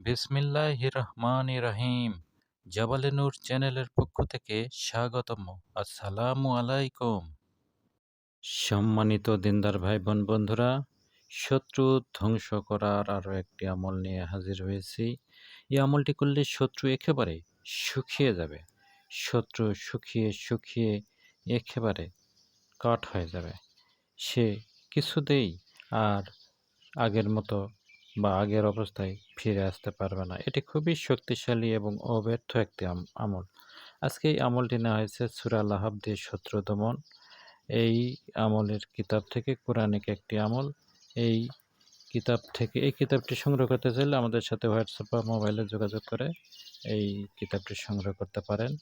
বিসমিল্লাহ রহমান রহিম জাবালে নূর চ্যানেলের পক্ষ থেকে স্বাগতম আসসালামু আলাইকুম। সম্মানিত দিনদার ভাই বোন বন্ধুরা, শত্রু ধ্বংস করার আরও একটি আমল নিয়ে হাজির হয়েছি। এই আমলটি করলে শত্রু একেবারে শুকিয়ে যাবে। শত্রু শুকিয়ে শুকিয়ে একেবারে কাঠ হয়ে যাবে। সে কিছুতেই আর আগের মতো বা আগের অবস্থায় ফিরে আসতে পারবে না। এটি খুবই শক্তিশালী এবং অব্যর্থ একটি আমল। আজকে এই আমলটি নেওয়া হয়েছে সুরা লাহাব দিয়ে শত্রু দমন এই আমলের কিতাব থেকে কোরআনিক একটি আমল। এই কিতাব থেকে, এই কিতাবটি সংগ্রহ করতে চাইলে আমাদের সাথে হোয়াটসঅ্যাপ বা মোবাইলে যোগাযোগ করে এই কিতাবটি সংগ্রহ করতে পারেন।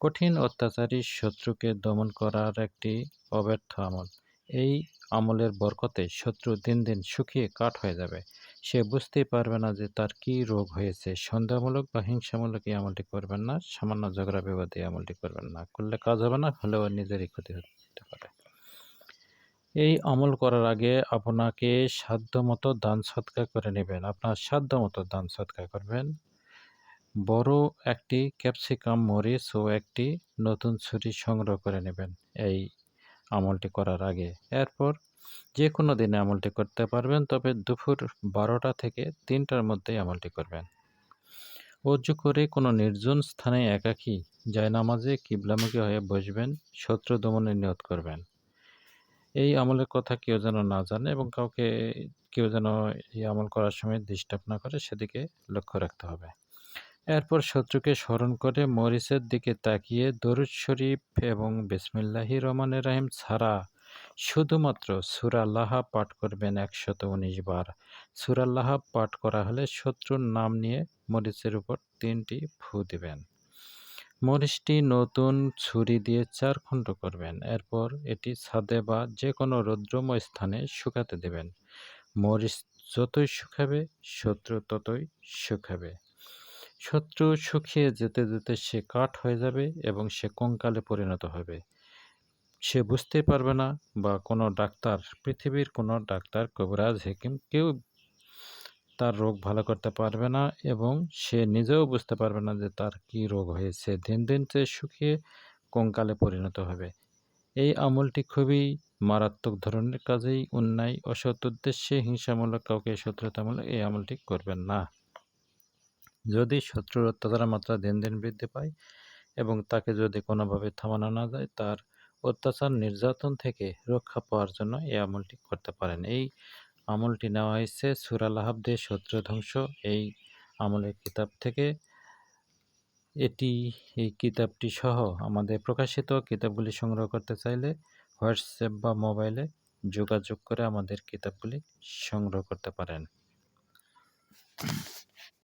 কঠিন অত্যাচারী শত্রুকে দমন করার একটি অব্যর্থ আমল। এই আমলের বরকতে শত্রু দিন দিন শুকিয়ে কাঠ হয়ে যাবে। সে বুঝতেই পারবে না যে তার কি রোগ হয়েছে। সন্দেহমূলক বা হিংসামূলক এই আমলটি করবেন না। সামান্য ঝগড়া বিবাদ এই আমলটি করবেন না। করলে কাজ হবে না, হলেও নিজেরই ক্ষতি হতে পারে। এই আমল করার আগে আপনাকে সাধ্য মতো দান সৎকার করে নেবেন। আপনার সাধ্য মতো দান সৎকার করবেন। বড় একটি ক্যাপসিকাম মরিচ ও একটি নতুন ছুরি সংগ্রহ করে নেবেন এই আমলটি করার আগে। এরপর যে কোনো দিনে আমলটি করতে পারবেন, তবে দুপুর বারোটা থেকে তিনটার মধ্যে আমলটি করবেন। অজু করে কোনো নির্জন স্থানে একাকী নামাজে কিবলামুখী হয়ে বসবেন, শত্রু দমনে নিয়ত করবেন। এই আমলের কথা কেউ যেন না জানে এবং কাউকে কেউ যেন এই আমল করার সময় ডিস্টার্ব না করে সেদিকে লক্ষ্য রাখতে হবে। এরপর শত্রুকে স্মরণ করে মরিচের দিকে তাকিয়ে দরুদ শরীফ এবং বিসমিল্লাহি রহমানের রাহিম ছাড়া শুধুমাত্র সুরাল্লাহা পাঠ করবেন একশত উনিশ বার। সুরাল্লাহা পাঠ করা হলে শত্রুর নাম নিয়ে মরিচের উপর তিনটি ফু দিবেন। মরিচটি নতুন ছুরি দিয়ে চার খণ্ড করবেন। এরপর এটি ছাদে বা যে কোনো রৌদ্রময় স্থানে শুকাতে দেবেন। মরিচ যতই শুকাবে, শত্রু ততই শুকাবে। শত্রু শুকিয়ে যেতে যেতে সে কাঠ হয়ে যাবে এবং সে কঙ্কালে পরিণত হবে। সে বুঝতে পারবে না বা কোনো ডাক্তার, পৃথিবীর কোনো ডাক্তার কবিরাজ হেকিম কেউ তার রোগ ভালো করতে পারবে না এবং সে নিজেও বুঝতে পারবে না যে তার কি রোগ হয়েছে। দিন দিন সে শুকিয়ে কঙ্কালে পরিণত হবে। এই আমলটি খুবই মারাত্মক ধরনের কাজেই অন্যায়, অসৎ উদ্দেশ্যে হিংসামূলক, কাউকে শত্রুতামূলক এই আমলটি করবেন না। যদি শত্রুর অত্যাচারের মাত্রা দিন দিন বৃদ্ধি পায় এবং তাকে যদি কোনোভাবে থামানো না যায়, তার অত্যাচার, নির্যাতন থেকে রক্ষা পাওয়ার জন্য এই আমলটি করতে পারেন। এই আমলটি নেওয়া হয়েছে সুরালাহাব দিয়ে শত্রু ধ্বংস। এই আমলের কিতাব থেকে এটি, এই কিতাবটি সহ আমাদের প্রকাশিত কিতাবগুলি সংগ্রহ করতে চাইলে হোয়াটসঅ্যাপ বা মোবাইলে যোগাযোগ করে আমাদের কিতাবগুলি সংগ্রহ করতে পারেন।